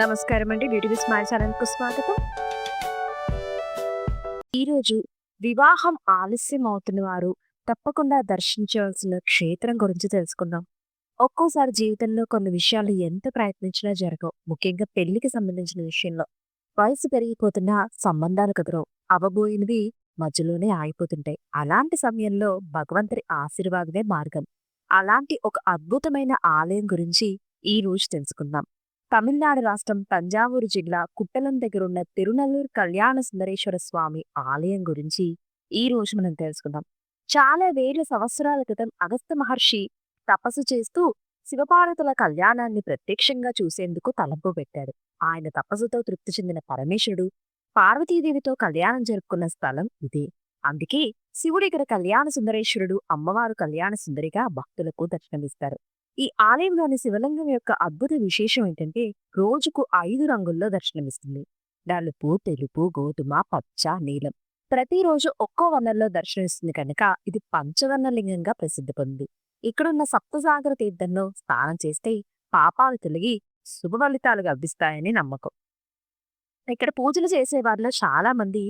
నమస్కారం అండి. Beauty smile ఛానల్కు స్వాగతం. ఈరోజు వివాహం ఆలస్యం అవుతున్న వారు తప్పకుండా దర్శించవలసిన క్షేత్రం గురించి తెలుసుకుందాం. ఒక్కోసారి జీవితంలో కొన్ని విషయాలు ఎంత ప్రయత్నించినా జరగవు. ముఖ్యంగా పెళ్ళికి సంబంధించిన విషయంలో. వయసు పెరిగిపోతున్నా సంబంధాలు కుదరవు అవబోయినవి మధ్యలోనే ఆగిపోతుంటాయి. అలాంటి సమయంలో భగవంతుడి ఆశీర్వాదమే మార్గం. అలాంటి ఒక అద్భుతమైన ఆలయం గురించి ఈ రోజు తెలుసుకుందాం. తమిళనాడు రాష్ట్రం తంజావూరు జిల్లా కుట్టలం దగ్గరున్న తిరునల్లూరు కళ్యాణ సుందరేశ్వర స్వామి ఆలయం గురించి ఈ రోజు మనం తెలుసుకుందాం. చాలా వేల సంవత్సరాల క్రితం అగస్త మహర్షి తపస్సు చేస్తూ శివపార్వతుల కళ్యాణాన్ని ప్రత్యక్షంగా చూసేందుకు తలంపు పెట్టాడు. ఆయన తపస్సుతో తృప్తి చెందిన పరమేశ్వరుడు పార్వతీదేవితో కళ్యాణం జరుపుకున్న స్థలం ఇదే. అందుకే శివుడు కళ్యాణ సుందరేశ్వరుడు అమ్మవారు కళ్యాణ సుందరిగా భక్తులకు దర్శనమిస్తారు. ఈ ఆలయంలోని శివలింగం యొక్క అద్భుత విశేషం ఏంటంటే రోజుకు ఐదు రంగుల్లో దర్శనమిస్తుంది. నలుపు తెలుపు గోధుమ పచ్చ నీలం. ప్రతిరోజు ఒక్కో వర్ణంలో దర్శనమిస్తుంది కనుక ఇది పంచవర్ణ లింగంగా ప్రసిద్ధి పొందింది ఇక్కడున్న సప్తసాగర తీర్థంలో స్నానం చేస్తే పాపాలు తొలగి శుభ ఫలితాలు లభిస్తాయని నమ్మకం. ఇక్కడ పూజలు చేసే వారిలో చాలా మంది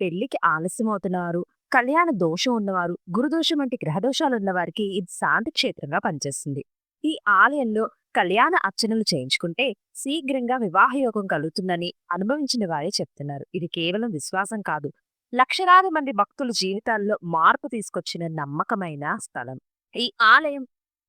పెళ్ళికి ఆలస్యం అవుతున్నారు కళ్యాణ దోషం ఉన్నవారు గురుదోషం వంటి గ్రహదోషాలు ఉన్నవారికి ఇది శాంతి క్షేత్రంగా పనిచేస్తుంది. ఈ ఆలయంలో కళ్యాణ అర్చనలు చేయించుకుంటే శీఘ్రంగా వివాహయోగం కలుగుతుందని అనుభవించిన వారే చెప్తున్నారు. ఇది కేవలం విశ్వాసం కాదు. లక్షలాది మంది భక్తుల జీవితాల్లో మార్పు తీసుకొచ్చిన నమ్మకమైన స్థలం. ఈ ఆలయం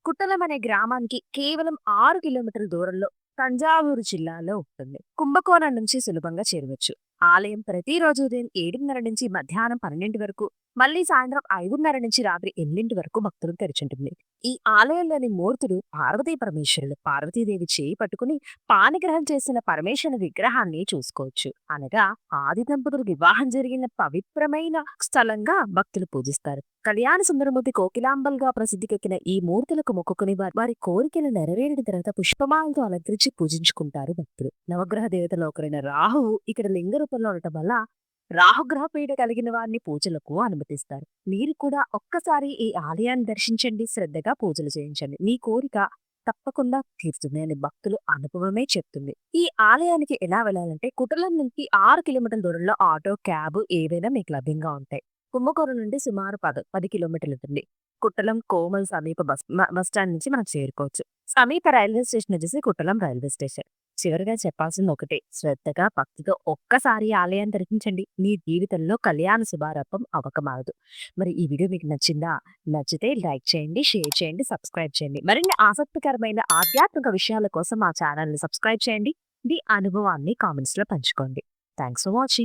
కుట్టలం అనే గ్రామానికి కేవలం ఆరు కిలోమీటర్ల దూరంలో తంజావూరు జిల్లాలో ఉంటుంది. కుంభకోణం నుంచి సులభంగా చేరవచ్చు. ఆలయం ప్రతిరోజు ఉదయం ఏడున్నర నుంచి మధ్యాహ్నం పన్నెండు వరకు మళ్ళీ సాయంత్రం ఐదున్నర నుంచి రాత్రి ఎన్నింటి వరకు భక్తులు తెరిచుంటుంది. ఈ ఆలయంలోని మూర్తులు పార్వతీ పరమేశ్వరులు. పార్వతీదేవి చేయి పట్టుకుని పానిగ్రహం చేసిన పరమేశ్వరుని విగ్రహాన్ని చూసుకోవచ్చు. అనగా ఆది దంపతులు వివాహం జరిగిన పవిత్రమైన స్థలంగా భక్తులు పూజిస్తారు. కళ్యాణ సుందరమూర్తి కోకిలాంబల్గా ప్రసిద్ధికెక్కిన ఈ మూర్తులకు మొక్కుకుని వారి వారి కోరికలు నెరవేరిన తర్వాత పుష్పమాలతో అలంకరించి పూజించుకుంటారు భక్తులు. నవగ్రహ దేవతలో ఒకరైన రాహువు ఇక్కడ లింగ రూపంలో ఉండటం వల్ల రాహుగ్రహ పీడ కలిగిన వారిని పూజలకు అనుమతిస్తారు. మీరు కూడా ఒక్కసారి ఈ ఆలయాన్ని దర్శించండి శ్రద్ధగా పూజలు చేయించండి. మీ కోరిక తప్పకుండా తీరుతుంది అని భక్తులు అనుభవమే చెప్తుంది. ఈ ఆలయానికి ఎలా వెళ్ళాలంటే కుటలం నుంచి ఆరు కిలోమీటర్ల దూరంలో ఆటో క్యాబ్ ఏవైనా మీకు లభ్యంగా ఉంటాయి. కుంభకోణం నుండి సుమారు పద పది కిలోమీటర్లు ఉంటుంది కుట్టలం కోమల్ సమీప బస్ బస్ స్టాండ్ నుంచి మనం చేరుకోవచ్చు. సమీప రైల్వే స్టేషన్ వచ్చేసి కుట్టలం రైల్వే స్టేషన్. చివరిగా చెప్పాల్సింది ఒకటే శ్రద్ధగా భక్తిగా ఒక్కసారి ఆలయం దర్శించండి. మీ జీవితంలో కళ్యాణ శుభారంభం అవకమారదు మరి ఈ వీడియో మీకు నచ్చిందా? నచ్చితే లైక్ చేయండి షేర్ చేయండి సబ్స్క్రైబ్ చేయండి. మరిన్ని ఆసక్తికరమైన ఆధ్యాత్మిక విషయాల కోసం మా ఛానల్ని సబ్స్క్రైబ్ చేయండి. మీ అనుభవాన్ని కామెంట్స్లో పంచుకోండి. Thanks for watching.